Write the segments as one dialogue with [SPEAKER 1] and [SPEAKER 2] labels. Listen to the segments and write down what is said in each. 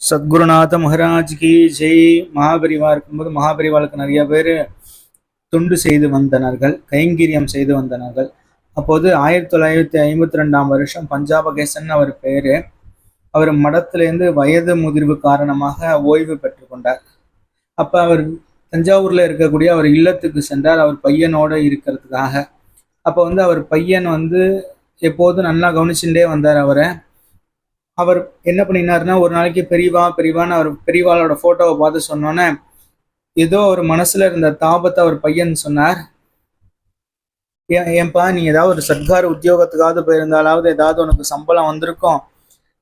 [SPEAKER 1] சத்குருநாத மகாராஜ் கி ஜெய். மகாபரிவா இருக்கும்போது மகாபரிவாளுக்கு நிறைய பேர் தொண்டு செய்து வந்தனர்கள் கைங்கரியம் செய்து வந்தனர்கள். அப்போது ஆயிரத்தி தொள்ளாயிரத்தி ஐம்பத்தி ரெண்டாம் வருஷம் பஞ்சாபகேசன் அவர் பேரு. அவர் மடத்திலேருந்து வயது முதிர்வு காரணமாக ஓய்வு பெற்றுக்கொண்டார் அப்ப அவர் தஞ்சாவூர்ல இருக்கக்கூடிய அவர் இல்லத்துக்கு சென்றார். அவர் பையனோட இருக்கிறதுக்காக. அப்போ வந்து அவர் பையன் வந்து எப்போதும் நல்லா கவனிச்சுட்டே வந்தார் அவரை. அவர் என்ன பண்ணினாருன்னா ஒரு நாளைக்கு பெரியவா பெரியவான்னு அவர் பெரியவாளோட ஃபோட்டோவை பார்த்து சொன்னோன்னே ஏதோ அவர் மனசுல இருந்த தாபத்தை அவர் பையன் சொன்னார். ஏன்பா நீ ஏதாவது ஒரு சர்க்கார் உத்தியோகத்துக்காவது போயிருந்தாலாவது ஏதாவது உனக்கு சம்பளம் வந்திருக்கும்.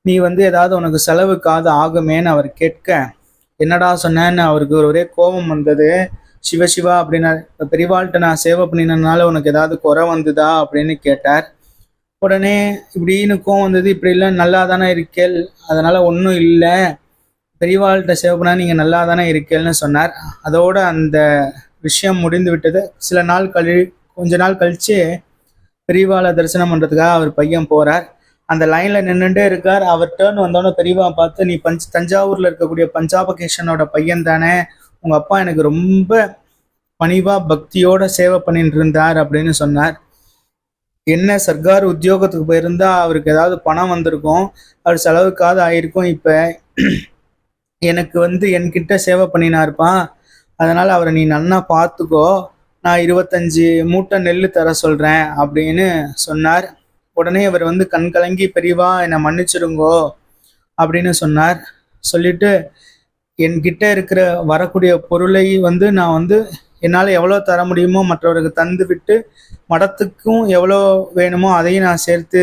[SPEAKER 1] நீ வந்து ஏதாவது உனக்கு செலவுக்காவது ஆகுமேன்னு அவர் கேட்க என்னடா சொன்னேன்னு அவருக்கு ஒரே கோபம் வந்தது. சிவ சிவா அப்படின்னா பெரியவாள்கிட்ட நான் சேவை பண்ணினதுனால உனக்கு ஏதாவது குறை வந்ததா? அப்படின்னு கேட்டார். உடனே இப்படின்னு கோவம் வந்தது இப்படி இல்லை நல்லா தானே இருக்கேள் அதனால் ஒன்றும் இல்லை. பெரியவாள்கிட்ட சேவை பண்ணா நீங்கள் நல்லா தானே இருக்கேள்னு சொன்னார். அதோட அந்த விஷயம் முடிந்து விட்டது. சில நாள் கழி கொஞ்ச நாள் கழித்து பெரியவாளை தரிசனம் பண்ணுறதுக்காக அவர் பையன் போகிறார் அந்த லைனில் நின்றுட்டே இருக்கார். அவர் டேர்ன் வந்தோடனே பெரியவா பார்த்து நீ பஞ்ச் தஞ்சாவூரில் இருக்கக்கூடிய பஞ்சாபகேஷனோட பையன் தானே. உங்கள் அப்பா எனக்கு ரொம்ப பணிவாக பக்தியோட சேவை பண்ணிட்டு இருந்தார் அப்படின்னு சொன்னார். என்ன சர்க்கார் உத்தியோகத்துக்கு போயிருந்தா அவருக்கு ஏதாவது பணம் வந்திருக்கும் அவர் செலவுக்காவது ஆயிருக்கும் இப்போ எனக்கு வந்து என்கிட்ட சேவை பண்ணினாருப்பான் அதனால அவரை நீ நன்னா பார்த்துக்கோ நான் இருபத்தஞ்சு மூட்டை நெல் தர சொல்றேன் அப்படின்னு சொன்னார். உடனே அவர் வந்து கண் கலங்கி பெரியவா என்னை மன்னிச்சிடுங்கோ அப்படின்னு சொன்னார். சொல்லிட்டு என்கிட்ட இருக்கிற வரக்கூடிய பொருளை வந்து நான் வந்து என்னால் எவ்வளோ தர முடியுமோ மற்றவருக்கு தந்து விட்டு மடத்துக்கும் எவ்வளோ வேணுமோ அதையும் நான் சேர்த்து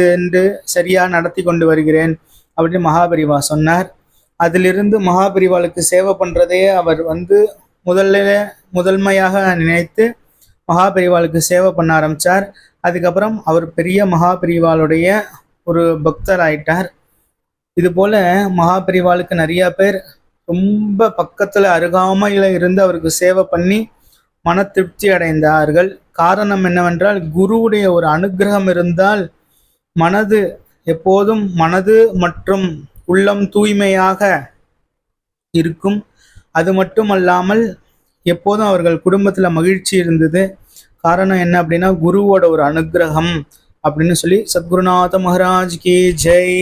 [SPEAKER 1] சரியாக நடத்தி கொண்டு வருகிறேன் அப்படின்னு மகாபரிவா சொன்னார். அதிலிருந்து மகாபரிவாளுக்கு சேவை பண்ணுறதையே அவர் வந்து முதல்ல முதன்மையாக நினைத்து மகாபரிவாளுக்கு சேவை பண்ண ஆரம்பித்தார் அதுக்கப்புறம் அவர் பெரிய மகாபரிவாளுடைய ஒரு பக்தர் ஆயிட்டார் இது போல மகாபரிவாளுக்கு நிறையா பேர் ரொம்ப பக்கத்தில் அருகாமையில் இருந்து அவருக்கு சேவை பண்ணி மன திருப்தி அடைந்தார்கள் காரணம் என்னவென்றால் குருவுடைய ஒரு அனுகிரகம் இருந்தால் மனது எப்போதும் மனது மற்றும் உள்ளம் தூய்மையாக இருக்கும். அது மட்டுமல்லாமல் எப்போதும் அவர்கள் குடும்பத்துல மகிழ்ச்சி இருந்தது. காரணம் என்ன அப்படின்னா குருவோட ஒரு அனுகிரகம் அப்படின்னு சொல்லி சத்குருநாத மகாராஜ் கே ஜெய்.